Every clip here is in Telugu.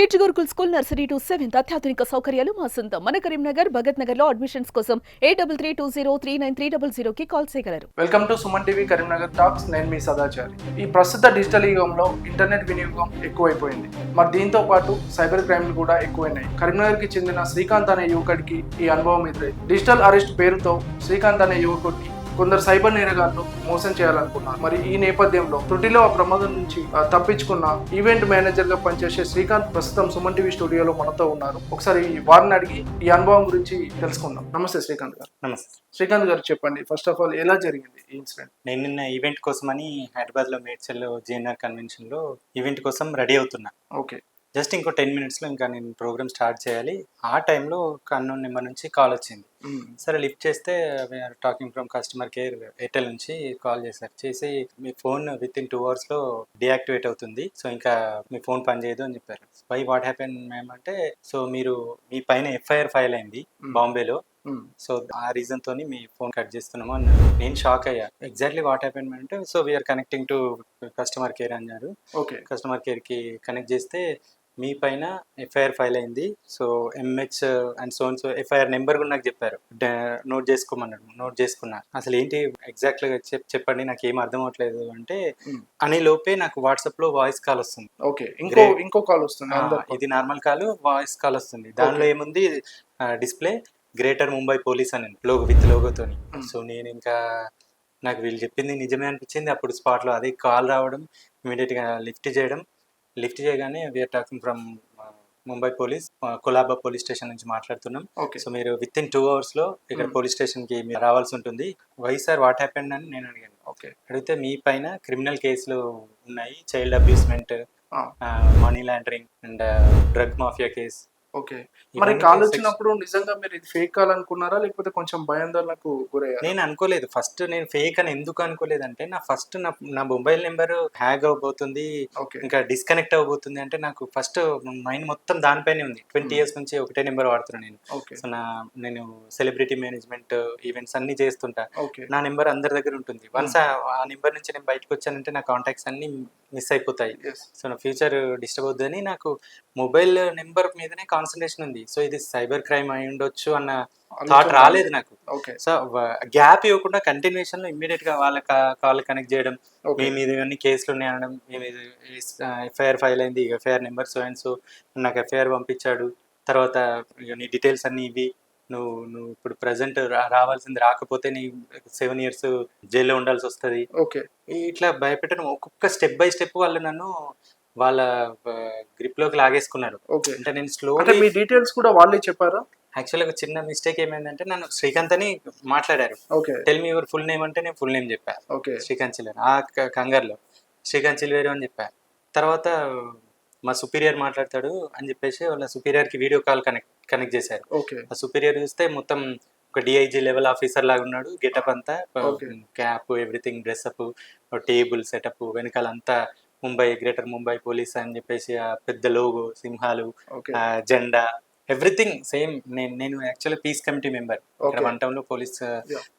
Kids Gurukul school nursery to seventh అత్యాధునిక సౌకర్యాలు మా సొంతం. మన కరీంనగర్ భగత్ నగర్లో అడ్మిషన్స్ కోసం eight double three two zero three nine three double zero కి కాల్ చేయగలరు. Welcome to Suman TV Karimnagar talks. నేను మీ సదాచారి. ఈ ప్రస్తుత డిజిటల్ యుగంలో ఇంటర్నెట్ వినియోగం ఎక్కువైపోయింది. మరి దీంతో పాటు సైబర్ క్రైమ్లు కూడా ఎక్కువైనాయి. కరీంనగర్కి చెందిన శ్రీకాంత్ అనే యువకుడికి ఈ అనుభవం ఎదురైంది డిజిటల్ అరెస్ట్ పేరుతో శ్రీకాంత్ అనే యువకుడికి కొందరు సైబర్ నేరగాళ్ళు మోసం చేయాలనుకున్నారు. మరి ఈ నేపథ్యంలో త్రుటిలో ఆ ప్రమాదం నుంచి తప్పించుకున్న ఈవెంట్ మేనేజర్గా పనిచేసే శ్రీకాంత్ ప్రస్తుతం సుమన్ టీవీ స్టూడియోలో మనతో ఉన్నారు. ఒకసారి వారిని అడిగి ఈ అనుభవం గురించి తెలుసుకుందాం. నమస్తే శ్రీకాంత్ గారు. నమస్తే. శ్రీకాంత్ గారు చెప్పండి. ఫస్ట్ ఆఫ్ ఆల్ ఎలా జరిగింది ఈ ఇన్సిడెంట్? నేను నిన్న ఈవెంట్ కోసమని హైదరాబాద్లో మేడ్చల్ జిఎన్ఆర్ కన్వెన్షన్లో ఈవెంట్ కోసం రెడీ అవుతున్నా. ఓకే. జస్ట్ ఇంకో టెన్ మినిట్స్లో ఇంకా నేను ప్రోగ్రామ్ స్టార్ట్ చేయాలి. ఆ టైంలో కన్నూన్ నెంబర్ నుంచి కాల్ వచ్చింది. సరే లిఫ్ట్ చేస్తే we are talking from customer care Airtel నుంచి కాల్ చేశారు. చేసి మీ ఫోన్ విత్ ఇన్ టూ అవర్స్లో డియాక్టివేట్ అవుతుంది. సో ఇంకా మీ ఫోన్ పనిచేయదు అని చెప్పారు. వై వాట్ హ్యాపెన్ మ్యామ్ అంటే సో మీరు మీ పైన ఎఫ్ఐఆర్ ఫైల్ అయింది బాంబేలో. సో ఆ రీజన్ తోని మీ ఫోన్ కట్ చేస్తున్నాము అన్నారు. నేను షాక్ అయ్యా. ఎగ్జాక్ట్లీ వాట్ హ్యాపెన్ అంటే so we are connecting to customer care అన్నారు. ఓకే. కస్టమర్ కేర్కి కనెక్ట్ చేస్తే మీ పైన ఎఫ్ఐఆర్ ఫైల్ అయింది. So MH and son so FIR number కూడా నాకు చెప్పారు. నోట్ చేసుకోమన్నాడు. నోట్ చేసుకున్నా. అసలు ఏంటి ఎగ్జాక్ట్గా చెప్ చెప్పండి. నాకు ఏం అర్థం అవ్వట్లేదు అంటే Hmm. అనే లోపే నాకు వాట్సాప్లో వాయిస్ కాల్ వస్తుంది. ఓకే. ఇంకో. ఇంకో కాల్ వస్తుంది ఇది నార్మల్ కాల్ వాయిస్ కాల్ వస్తుంది. దానిలో. ఏముంది? డిస్ప్లే గ్రేటర్ ముంబై పోలీస్ అని లోగో విత్ లోగోతోని. సో నేను ఇంకా నాకు వీళ్ళు చెప్పింది నిజమే అనిపించింది. అప్పుడు స్పాట్లో అదే కాల్ రావడం ఇమీడియట్గా లిఫ్ట్ చేయడం. లిఫ్ట్ చేయగానే we are talking from Mumbai police Colaba police station నుంచి మాట్లాడుతున్నాం. ఓకే సో మీరు విత్ ఇన్ టూ అవర్స్లో ఇక్కడ Hmm. పోలీస్ స్టేషన్కి మీరు రావాల్సి ఉంటుంది. వై సార్ వాట్ హ్యాపెండ్ అని నేను అడిగాను. ఓకే అడిగితే మీ పైన క్రిమినల్ కేసులు ఉన్నాయి. Child abusement. Money laundering and drug mafia case okay. మరి కాల్ వచ్చినప్పుడు నిజంగా మీరు ఇది ఫేక్ కాల్ అనుకున్నారా? లేకపోతే కొంచెం భయాందోళనకు గురయ్యారా? నేను అనుకోలేదు. ఫస్ట్ నేను ఫేక్ అని ఎందుకు అనుకోలేదంటే నా ఫస్ట్ నా నా మొబైల్ నెంబర్ హ్యాగ్ అవబోతుంది ఇంకా డిస్కనెక్ట్ అవబోతుంది అంటే నాకు ఫస్ట్ మైండ్ మొత్తం దానిపైనే ఉంది. ట్వంటీ ఇయర్స్ నుంచి ఒకటే నెంబర్ వాడుతున్నాను నేను. సో నా నేను సెలబ్రిటీ మేనేజ్మెంట్ ఈవెంట్స్ అన్ని చేస్తుంటా. నా నెంబర్ అందరి దగ్గర ఉంటుంది. వన్స్ ఆ నెంబర్ నుంచి నేను బయటకు వచ్చానంటే నా కాంటాక్ట్స్ అన్ని మిస్ అయిపోతాయి. సో నా ఫ్యూచర్ డిస్టర్బ్ అవుతుందని నాకు మొబైల్ నెంబర్ మీదనే కాన్సన్ట్రేషన్ ఉంది. సో ఇది సైబర్ క్రైమ్ అయి ఉండొచ్చు అన్న థాట్ రాలేదు నాకు. ఓకే. సో గ్యాప్ ఇవ్వకుండా కంటిన్యూషన్లో ఇమ్మీడియట్గా వాళ్ళ కాల్ కనెక్ట్ చేయడం మీ ఓకే మీద ఇవన్నీ కేసులు ఉన్నాయి అనడం మీ మీద ఎఫ్ఐఆర్ ఫైల్ అయింది FIR number so and so నాకు ఎఫ్ఐఆర్ పంపించాడు. తర్వాత నీ డీటెయిల్స్ అన్ని ఇవి నువ్వు నువ్వు ఇప్పుడు ప్రజెంట్ రావాల్సింది రాకపోతే నీ సెవెన్ ఇయర్స్ జైల్లో ఉండాల్సి వస్తుంది. ఓకే. ఇట్లా భయపెట్టడం ఒక్కొక్క స్టెప్ బై స్టెప్ వాళ్ళు నన్ను వాళ్ళ గ్రిప్లోకి లాగేసుకున్నారు. అంటే నేను స్లోలీ మీ డీటెయిల్స్ కూడా వాళ్ళే చెప్పారా? యాక్చువల్గా ఒక చిన్న మిస్టేక్ ఏమైందంటే నన్ను శ్రీకాంత్ అని మాట్లాడారు tell me your full name అంటే నేను ఫుల్ నేమ్ చెప్పా. ఓకే. శ్రీకాంత్ చిల్వేరు ఆ క- కంగారులో. శ్రీకాంత్ చిల్వేరు అని చెప్పా. తర్వాత మా సుపీరియర్ మాట్లాడతాడు అని చెప్పేసి వాళ్ళ సుపీరియర్కి వీడియో కాల్ కనెక్ట్ కనెక్ట్ చేశారు. ఆ సుపీరియర్ చూస్తే మొత్తం ఒక డిఐజీ లెవెల్ ఆఫీసర్ లాగా ఉన్నాడు. గెటప్ అంతా. Cap everything dress up table setup వెనకాలంతా Mumbai greater Mumbai police అని చెప్పేసి ఆ పెద్ద లోగో సింహాలు ఆ జెండా ఎవ్రీథింగ్ సేమ్ నేను నేను యాక్చువల్లీ పీస్ కమిటీ మెంబర్ ఇక్కడ. వన్ టౌన్లో పోలీస్.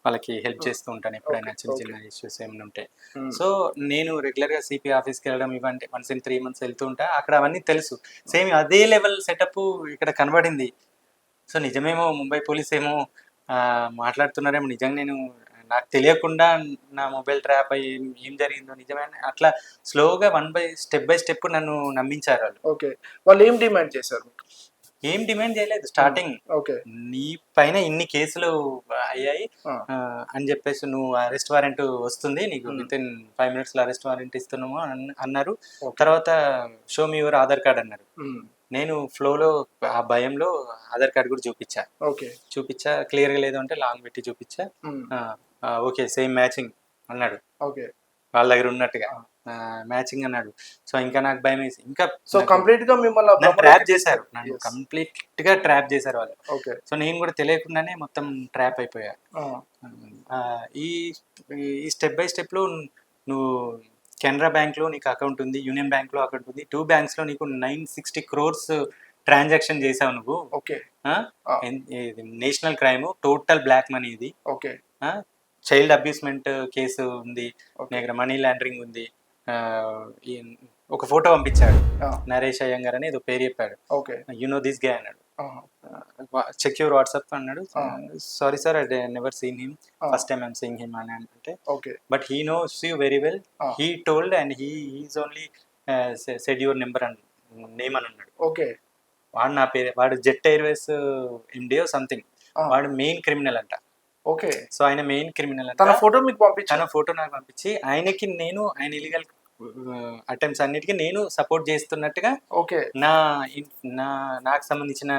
వాళ్ళకి హెల్ప్ చేస్తూ ఉంటాను ఎప్పుడైనా చిన్న. చిన్న ఇష్యూస్ ఏమైనా ఉంటే Hmm. సో నేను రెగ్యులర్గా సిపి ఆఫీస్కి వెళ్ళడం ఇవంటే వన్స్ ఇన్ త్రీ మంత్స్ వెళ్తూ ఉంటా అక్కడ అవన్నీ తెలుసు సేమ్ అదే లెవెల్ సెటప్ ఇక్కడ కనబడింది సో నిజమేమో ముంబై పోలీస్ ఏమో మాట్లాడుతున్నారేమో నిజంగా నేను నాకు తెలియకుండా నా మొబైల్ ట్రాప్ అయ్యి ఏం- జరిగిందో నిజమే అట్లా స్లోగా one by step by step నన్ను నమ్మించారు వాళ్ళు. ఓకే. వాళ్ళు ఏం డిమాండ్ చేశారు? ఏం డిమాండ్ చేయలేదు. Starting okay. నీ పైన ఇన్ని కేసులు అయ్యాయి. అని చెప్పేసి నువ్వు అరెస్ట్ వారెంట్ వస్తుంది. నీకు. విత్ ఇన్ ఫైవ్ మినిట్స్లో అరెస్ట్ వారెంట్ ఇస్తున్నాము అన్- అన్నారు. తర్వాత show me your Aadhaar card అన్నారు. నేను ఫ్లోలో ఆ భయంలో ఆధార్ కార్డ్ కూడా చూపించా. ఓకే. చూపించా. క్లియర్గా లేదు అంటే లాంగ్ పెట్టి చూపించా. ఓకే సేమ్ మ్యాచింగ్ అన్నాడు. ఓకే. వాళ్ళ దగ్గర ఉన్నట్టుగా. మ్యాచింగ్ అన్నాడు. సో ఇంకా నాకు భయం వేసి ఇంకా సో కంప్లీట్గా మిమ్మల్ని ట్రాప్ చేశారు. నన్ను. కంప్లీట్గా ట్రాప్ చేశారు వాళ్ళు. ఓకే. సో నేను కూడా తెలియకుండానే మొత్తం ట్రాప్ అయిపోయా. ఈ ఈ స్టెప్ బై స్టెప్లో నువ్వు కెనరా బ్యాంక్లో నీకు అకౌంట్ ఉంది యూనియన్ బ్యాంక్లో అకౌంట్ ఉంది. టూ బ్యాంక్స్లో నీకు నైన్ సిక్స్టీ క్రోర్స్ ట్రాన్సాక్షన్ చేసావు నువ్వు. Okay. National crime total black money ఇది. ఓకే. చైల్డ్ అబ్యూస్మెంట్ కేసు ఉంది. నీ దగ్గర మనీ లాండరింగ్ ఉంది. ఒక ఫోటో పంపించాడు. నరేష్ అయ్యంగార్ అని ఏదో పేరు చెప్పాడు. Okay. You know this guy అన్నాడు. చెక్ యువర్ వాట్సాప్ అన్నాడు. Sorry sir I never seen him. First time I'm seeing him అని అంటే. Okay. But he knows you very well. He told and he is only said your number అని నేమ్ అని అన్నాడు. ఓకే. వాడు నా పేరు వాడు జెట్ ఎయిర్వేస్ ఎండియో సంథింగ్. వాడు మెయిన్ క్రిమినల్ అంట. ఓకే. సో ఆయన మెయిన్ క్రిమినల్ తన ఫోటో మీకు పంపించాను తన ఫోటో నాకు పంపించి ఆయనకి నేను ఆయన ఇలిగల్ అటెంప్ట్స్ అన్నిటికీ నేను సపోర్ట్ చేస్తున్నట్టుగా ఓకే. నా నా నాకు సంబంధించిన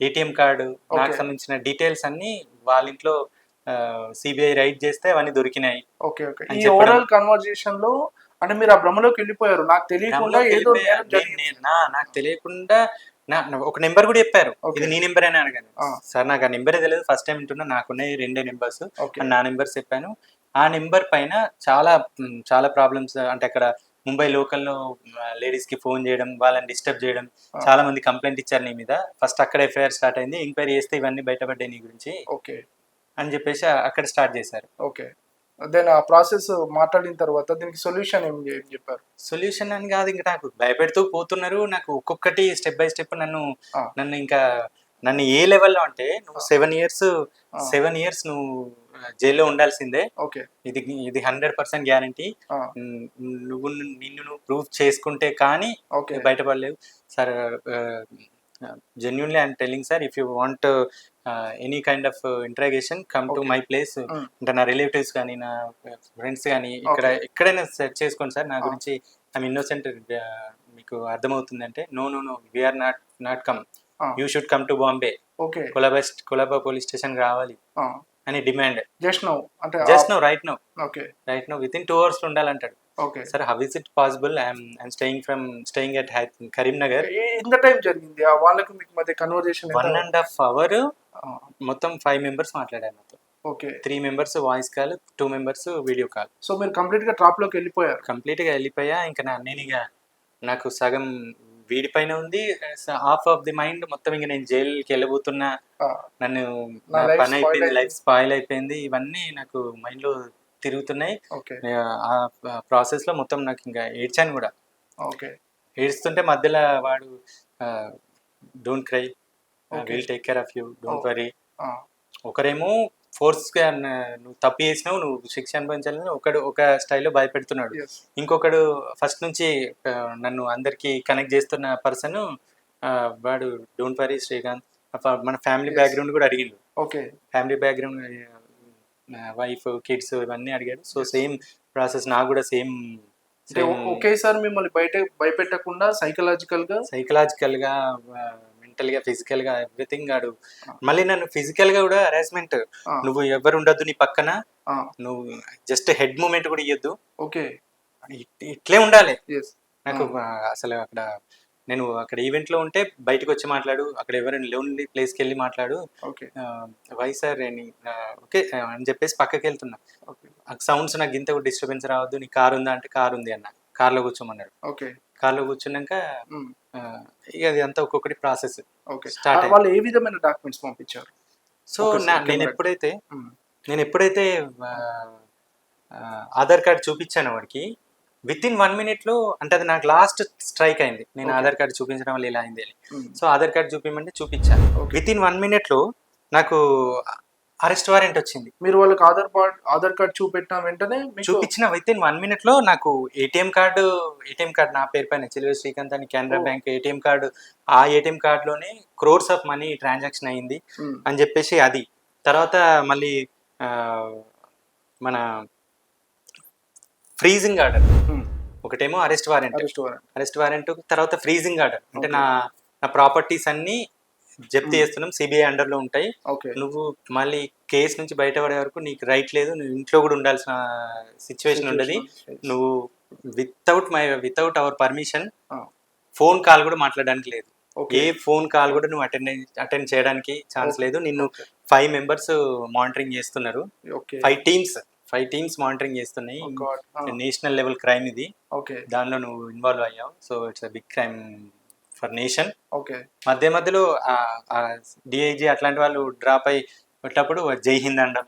ఏటీఎం కార్డు నాకు. సంబంధించిన డీటెయిల్స్ అన్ని వాళ్ళ ఇంట్లో సిబిఐ రైడ్ చేస్తే అవన్నీ దొరికినాయి. Okay okay. ఈ. ఓవరాల్ కన్వర్జేషన్లో అంటే మీరు ఆ భ్రమలోకి వెళ్ళిపోయారు. నాకు తెలియకుండా ఏదో నా నాకు తెలియకుండా ఒక నెంబర్ కూడా చెప్పారు. ఇది నీ నెంబర్ అని అడగాను. సార్ నాకు ఆ నెంబరే తెలియదు ఫస్ట్ టైం వింటున్నా నాకున్నాయి రెండే నెంబర్స్. నా నెంబర్స్ చెప్పాను. ఆ నెంబర్ పైన చాలా చాలా ప్రాబ్లమ్స్ అంటే అక్కడ ముంబై లోకల్లో లేడీస్కి ఫోన్ చేయడం వాళ్ళని డిస్టర్బ్ చేయడం. చాలా మంది కంప్లైంట్ ఇచ్చారు నీ మీద. ఫస్ట్ అక్కడ ఎఫ్ఐఆర్ స్టార్ట్ అయింది. ఎంక్వైరీ చేస్తే ఇవన్నీ బయటపడ్డాయి నీ గురించి ఓకే. అని చెప్పేసి అక్కడ స్టార్ట్ చేశారు. ఓకే. దెన్ ఆ ప్రాసెస్ మాట్లాడిన తర్వాత దీనికి సొల్యూషన్ ఏం చెప్పారు? సొల్యూషన్ అని కాదు ఇంకా నాకు భయపెడుతూ పోతున్నారు. నాకు ఒక్కొక్కటి స్టెప్ బై స్టెప్ నన్ను. నన్ను ఇంకా నన్ను ఏ లెవెల్లో అంటే నువ్వు సెవెన్ ఇయర్స్. సెవెన్ ఇయర్స్ నువ్వు జైల్లో ఉండాల్సిందే. ఓకే. ఇది ఇది హండ్రెడ్ పర్సెంట్ గ్యారంటీ నువ్వు నిన్ను నువ్వు ప్రూవ్ చేసుకుంటే కానీ okay. బయటపడలేవు. Sir genuinely I'm telling sir if you want any kind of interrogation come to. My place. అంటే నా రిలేటివ్స్ కానీ నా ఫ్రెండ్స్ కానీ ఇక్కడ. ఎక్కడైనా సెర్చ్ చేసుకోండి సార్ నా Ah. గురించి ఐఎమ్ ఇన్నోసెంట్ మీకు అర్థమవుతుంది అంటే no no no we are not not come Ah. You should come to Bombay okay Colaba Colaba police station రావాలి. అని డిమాండ్ జస్ట్ నో అంటే just now right now okay right now within two hours ఉండాలంటాడు. Okay sir how is it possible I'm I'm staying from staying at Karimnagar ఎంత టైం జరిగింది. ఆ వాళ్ళకి మీకు మధ్య conversation one and half hour మొత్తం ఫైవ్ మెంబర్స్ మాట్లాడారు నాతో. Okay three members voice call two members video call so మీరు కంప్లీట్గా ట్రాప్లోకి వెళ్ళిపోయారు. కంప్లీట్గా వెళ్ళిపోయా ఇంకా నా నేను ఇక నాకు సగం వీడి పైన ఉంది. హాఫ్ ఆఫ్ ది మైండ్ మొత్తం ఇంకా నేను జైలుకి వెళ్ళబోతున్నా. నన్ను పని అయిపోయింది. లైఫ్ స్పాయిల్ అయిపోయింది. ఇవన్నీ నాకు మైండ్లో తిరుగుతున్నాయి. ఆ ప్రాసెస్లో మొత్తం నాకు ఇంకా ఏడ్చాను కూడా. ఓకే. ఏడుస్తుంటే మధ్యలో వాడు don't cry. Will take care of you don't. Worry ఒకరేమో ఫోర్స్ నువ్వు తప్పు చేసినావు నువ్వు శిక్ష అనుభవించాలని ఒకడు ఒక స్టైల్లో భయపెడుతున్నాడు. ఇంకొకడు ఫస్ట్ నుంచి నన్ను అందరికి కనెక్ట్ చేస్తున్న పర్సన్ వాడు డోంట్ వరీ శ్రీకాంత్ మన ఫ్యామిలీ. బ్యాక్గ్రౌండ్ కూడా అడిగిండు. Okay. Family background wife kids ఇవన్నీ అడిగాడు. సో సేమ్ ప్రాసెస్ నాకు కూడా సేమ్ అంటే ఒకేసారి మిమ్మల్ని బయట భయపెట్టకుండా సైకలాజికల్గా? సైకలాజికల్గా మెంటల్గా ఫిజికల్గా ఎవ్రీథింగ్ ఆడు మళ్ళీ నన్ను ఫిజికల్గా కూడా హరాస్మెంట్ నువ్వు ఎవరు ఉండొద్దు నీ పక్కన. నువ్వు జస్ట్ హెడ్ మూమెంట్ కూడా ఇవ్వద్దు ఓకే. ఇట్- ఇట్లే ఉండాలి. నాకు అసలు అక్కడ నేను అక్కడ ఈవెంట్లో ఉంటే బయటకు వచ్చి మాట్లాడు అక్కడ ఎవరైనా లోన్లీ ప్లేస్కి వెళ్ళి మాట్లాడు. ఓకే. వై సార్ అని ఓకే అని చెప్పేసి పక్కకి వెళ్తున్నా. సౌండ్స్ నాకు ఇంత డిస్టర్బెన్స్ రావద్దు నీ కార్ ఉందా అంటే కార్ ఉంది అన్న. కార్లో కూర్చోమన్నాడు ఓకే. కార్లో కూర్చున్నాక ఇక అది అంతా ఒక్కొక్కటి ప్రాసెస్ అయింది. వాళ్ళు ఏ విధమైన డాక్యుమెంట్స్ పంపించారు? సో నేను. ఎప్పుడైతే నేను ఎప్పుడైతే ఆధార్ కార్డ్ చూపించాను వాడికి విత్ ఇన్ వన్ మినిట్లో అంటే అది నాకు లాస్ట్ స్ట్రైక్ అయింది. నేను. ఆధార్ కార్డ్ చూపించడం వల్ల ఇలా అయింది సో ఆధార్ కార్డ్ చూపించమంటే చూపించాను. విత్ ఇన్ వన్ మినిట్లో నాకు అరెస్ట్ వారెంట్ వచ్చింది. మీరు వాళ్ళకి ఆధార్ కార్డ్ ఆధార్ కార్డ్ చూపెట్టిన వెంటనే చూపించిన విత్ ఇన్ వన్ మినిట్లో నాకు ఏటీఎం కార్డు ఏటీఎం కార్డు నా పేరు పైన చిల్వే శ్రీకాంత్ అని కెనరా. బ్యాంక్ ఏటీఎం కార్డు ఆ ఏటీఎం కార్డులోనే క్రోర్స్ ఆఫ్ మనీ ట్రాన్సాక్షన్ అయింది. ఉమ్, అని చెప్పేసి అది. తర్వాత మళ్ళీ మన ఫ్రీజింగ్ ఆర్డర్ ఉమ్, ఒకటేమో అరెస్ట్ వారెంట్ అరెస్ట్ వారెంట్ తర్వాత ఫ్రీజింగ్ ఆర్డర్ అంటే. నా నా ప్రాపర్టీస్ అన్ని జప్తీ Hmm. చేస్తున్నాం సిబిఐ అండర్లో ఉంటాయి. నువ్వు మళ్ళీ కేసు నుంచి బయటపడే వరకు నీకు రైట్ లేదు నువ్వు ఇంట్లో కూడా ఉండాల్సిన సిచ్యువేషన్ ఉండదు. నువ్వు without my without our permission. Phone call కూడా మాట్లాడడానికి లేదు. ఏ ఫోన్ కాల్ కూడా నువ్వు అటెండ్ అటెండ్ చేయడానికి ఛాన్స్. లేదు. నిన్ను. ఫైవ్ మెంబర్స్ మానిటరింగ్ చేస్తున్నారు. Five teams five teams monitoring చేస్తున్నాయి. నేషనల్ లెవెల్ క్రైమ్ ఇది. ఓకే దానిలో నువ్వు ఇన్వాల్వ్ అయ్యావు. So it's big crime for nation okay మధ్య మధ్యలో డిఐజీ అట్లాంటి వాళ్ళు డ్రాప్ అయి పెట్టినప్పుడు జై హింద్ అనడం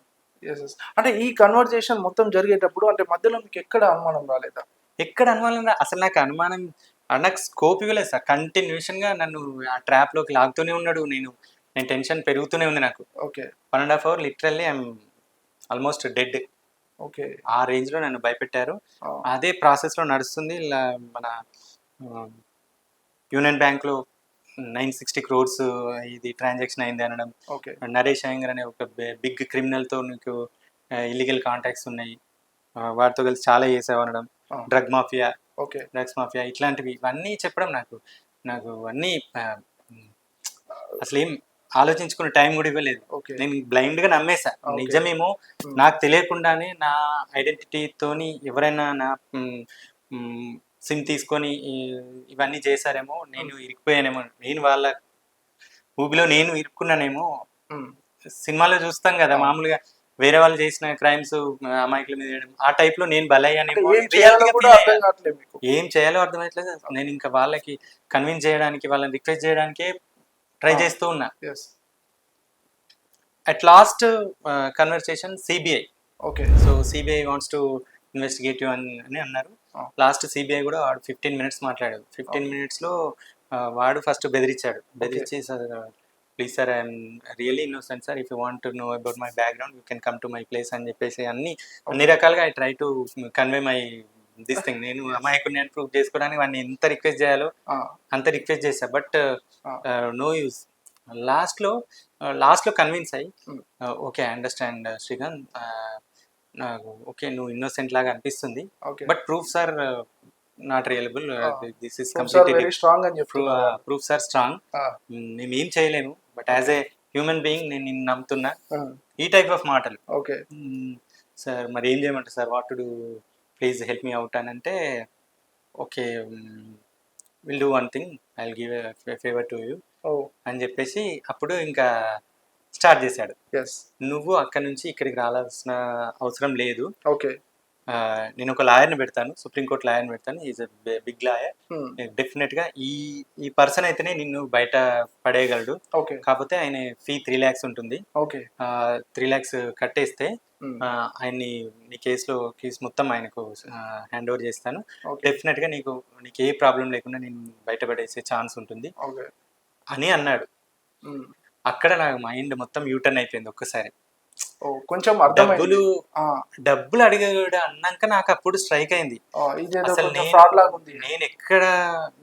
అంటే ఈ కన్వర్జేషన్ మొత్తం జరిగేటప్పుడు అంటే మధ్యలో మీకు ఎక్కడ అనుమానం రాలేదా? ఎక్కడ అనుమానం రా- అసలు నాకు అనుమానం నాకు స్కోప్ ఇవ్వలేదు సార్. కంటిన్యూషన్గా నన్ను ఆ ట్రాప్లోకి లాగుతూనే ఉన్నాడు నేను. నేను టెన్షన్ పెరుగుతూనే ఉంది నాకు. Okay one and half hour literally I'm almost dead okay. ఆ రేంజ్లో నన్ను భయపెట్టారు. అదే ప్రాసెస్లో నడుస్తుంది ఇలా మన యూనియన్ బ్యాంక్లో నైన్ సిక్స్టీ క్రోర్స్ ఇది ట్రాన్సాక్షన్ అయింది అనడం. నరేష్ అయ్యంగర్ అనే ఒక బిగ్ క్రిమినల్తో నీకు ఇల్లీగల్ కాంటాక్ట్స్ ఉన్నాయి. వాటితో కలిసి చాలా చేసావు అనడం. Drug mafia okay. Drugs mafia ఇట్లాంటివి ఇవన్నీ చెప్పడం నాకు నాకు అన్నీ అసలు ఏం ఆలోచించుకునే టైం కూడా ఇవ్వలేదు. నేను బ్లైండ్గా నమ్మేశా Okay. నిజమేమో. నాకు తెలియకుండానే నా ఐడెంటిటీతోని ఎవరైనా నా సిమ్ తీసుకొని ఇవన్నీ చేశారేమో నేను ఇరికిపోయానేమో. నేను వాళ్ళ ఊబిలో నేను ఇరుక్కున్నానేమో. సినిమాలో చూస్తాం కదా. మామూలుగా వేరే వాళ్ళు చేసిన క్రైమ్స్ అమాయకుల మీద చేయడం ఆ టైప్లో నేను బలయ్యానేమో. ఏం చేయాలో అర్థమవుతలేదు నేను ఇంకా వాళ్ళకి కన్విన్స్ చేయడానికి వాళ్ళని రిక్వెస్ట్ చేయడానికే ట్రై ఆ. చేస్తూ ఉన్నా. At last conversation CBI okay so CBI wants to investigative అని అని అన్నారు. లాస్ట్ సిబిఐ కూడా వాడు ఫిఫ్టీన్ మినిట్స్ మాట్లాడాడు. ఫిఫ్టీన్. మినిట్స్లో వాడు ఫస్ట్ బెదిరించాడు. బెదిరించి sir please sir I'm really innocent sir if you want to know about my background you can come to my place అని చెప్పేసి అన్ని అన్ని రకాలుగా I try to convey my this thing నేను అమాయకుని నేను ప్రూవ్ చేసుకోవడానికి వాడిని ఎంత రిక్వెస్ట్ చేయాలో అంత రిక్వెస్ట్ చేశా. బట్. నో యూస్ లాస్ట్లో లాస్ట్లో కన్విన్స్ అయ్యి. ఓకే అండర్స్టాండ్ శ్రీకాంత్ నాకు ఓకే నువ్వు ఇన్నోసెంట్ లాగా అనిపిస్తుంది. But proofs are not reliable. This is completely strong అని చెప్తున్నారు ప్రూఫ్స్ ఆర్ స్ట్రాంగ్ మేము ఏం చేయలేము but as a human being నేను నిన్ను నమ్ముతున్నా. ఈ టైప్ ఆఫ్ మాటలు. ఓకే సార్ మరి ఏం చేయమంటారు sir what to do please help me out అని అంటే okay will do one thing I will give favour to you అని చెప్పేసి అప్పుడు ఇంకా స్టార్ట్ చేశాడు. నువ్వు అక్కడ నుంచి ఇక్కడికి రావాల్సిన అవసరం లేదు. ఓకే నేను ఒక లాయర్ని పెడతాను. సుప్రీంకోర్టు లాయర్ని పెడతాను. ఈజ్ బిగ్ లాయర్ ఉమ్, డెఫినెట్గా ఈ ఈ పర్సన్ అయితేనే నిన్ను బయట పడేయగలడు. ఓకే కాకపోతే ఆయన ఫీ త్రీ ల్యాక్స్ ఉంటుంది. ఓకే త్రీ ల్యాక్స్ కట్టేస్తే ఆయన్ని నీ కేసులో కేసు మొత్తం ఆయనకు హ్యాండ్ ఓవర్ చేస్తాను. ఓకే డెఫినెట్గా నీకు నీకు ఏ ప్రాబ్లం లేకుండా నేను బయటపడేసే ఛాన్స్ ఉంటుంది. అని అన్నాడు. ఉమ్, అక్కడ నాకు మైండ్ మొత్తం యూటర్న్ అయిపోయింది ఒక్కసారి. కొంచెం డబ్బులు డబ్బులు అడిగాడు అన్నాక నాకు అప్పుడు స్ట్రైక్ అయింది. అసలు నేను- ఎక్కడ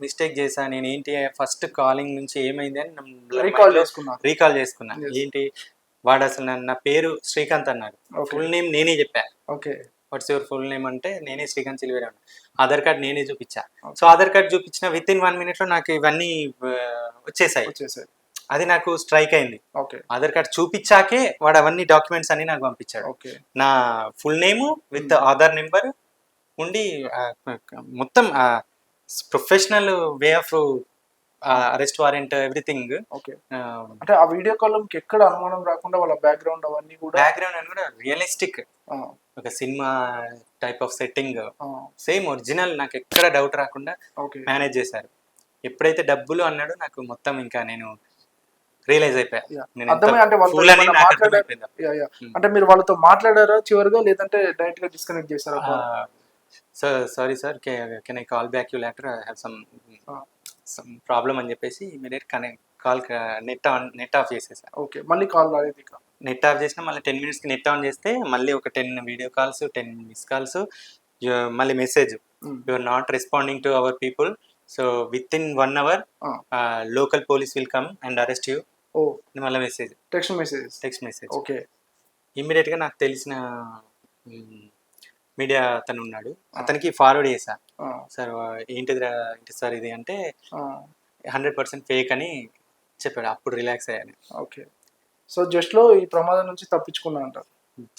మిస్టేక్ చేశా? నేను ఏంటి ఫస్ట్ కాలింగ్ నుంచి ఏమైంది అని రీకాల్ చేసుకున్నారు రీకాల్ చేసుకున్నా. ఏంటి వాడు అసలు నన్ను నా పేరు శ్రీకాంత్ అన్నాడు. ఫుల్ నేమ్ నేనే చెప్పా. Okay. What's your full name అంటే నేనే శ్రీకాంత్ సిల్వేరా ఆధార్ కార్డ్ నేనే చూపించా. సో ఆధార్ కార్డ్ చూపించిన విత్ ఇన్ వన్ మినిట్లో నాకు ఇవన్నీ వచ్చేసాయి. అది నాకు స్ట్రైక్ అయింది. ఓకే. ఆధార్ కార్డ్ చూపించాకే వాడు అవన్నీ డాక్యుమెంట్స్ అన్ని నాకు పంపించాడు. ఓకే. నా full name with Aadhaar number ఉండి మొత్తం professional way of arrest warrant everything okay అంటే ఆ వీడియో కాల్ ఎక్కడ అనుమానం రాకుండా వాళ్ళ బ్యాక్గ్రౌండ్ అవన్నీ కూడా బ్యాక్గ్రౌండ్ అని కూడా రియలిస్టిక్ ఒక cinema type of setting same original నాకు ఎక్కడ డౌట్ రాకుండా ఓకే మేనేజ్ చేశారు. ఎప్పుడైతే డబ్బులు అన్నాడో నాకు మొత్తం ఇంకా నేను రియలైజ్ అయిపోయా. అంటే. Hmm. అంటే మీరు వాళ్ళతో మాట్లాడారా చివరిగా లేదంటే డైరెక్ట్గా డిస్కనెక్ట్ చేశారా? call? So sorry sir can I call back you later I have some. Some problem అని చెప్పేసి immediate connect call net on net off చేసేసా. ఓకే మళ్ళీ కాల్ రాలేదు ఇక. నెట్ ఆఫ్ చేసిన మళ్ళీ టెన్ మినిట్స్కి నెట్ ఆన్ చేస్తే మళ్ళీ ఒక ten video calls ten miss calls మళ్ళీ message. You are not responding to our people. So within one hour. Local police will come and arrest you. ఓ. మళ్ళీ message. Text message text message. Okay. ఇమ్మీడియట్గా నాకు తెలిసిన మీడియా అతను ఉన్నాడు అతనికి ఫార్వర్డ్ చేశా. సార్ ఏంటిది ఏంటి సార్ ఇది అంటే హండ్రెడ్ పర్సెంట్ ఫేక్ అని చెప్పాడు. అప్పుడు రిలాక్స్ అయ్యాను. ఓకే. సో జస్ట్లో ఈ ప్రమాదం నుంచి తప్పించుకున్నా అంటారు.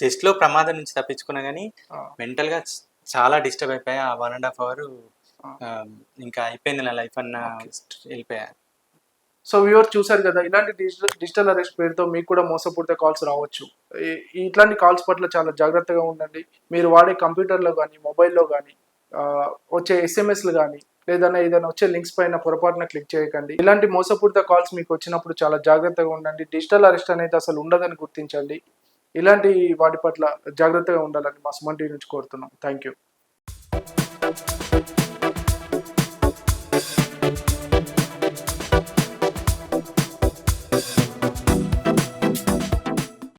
జస్ట్లో ప్రమాదం నుంచి తప్పించుకున్నా కానీ మెంటల్గా చాలా డిస్టర్బ్ అయిపోయా. ఆ వన్ అండ్ హాఫ్ అవర్. ఇంకా అయిపోయింది నా లైఫ్ అన్న. వెళ్ళిపోయా. సో వ్యూవర్ చూసారు కదా ఇలాంటి డిజిటల్ డిజిటల్ అరెస్ట్ పేరుతో మీకు కూడా మోసపూరిత కాల్స్ రావచ్చు. ఇట్లాంటి కాల్స్ పట్ల చాలా జాగ్రత్తగా ఉండండి. మీరు వాడే కంప్యూటర్లో కానీ మొబైల్లో కానీ వచ్చే ఎస్ఎంఎస్లు కానీ లేదన్నా ఏదైనా వచ్చే లింక్స్ పైన పొరపాటున క్లిక్ చేయకండి. ఇలాంటి మోసపూరిత కాల్స్ మీకు వచ్చినప్పుడు చాలా జాగ్రత్తగా ఉండండి. డిజిటల్ అరెస్ట్ అనేది అసలు ఉండదని గుర్తించండి. ఇలాంటి వాటి పట్ల జాగ్రత్తగా ఉండాలని మా సుమన్ నుంచి కోరుతున్నాం. Thank you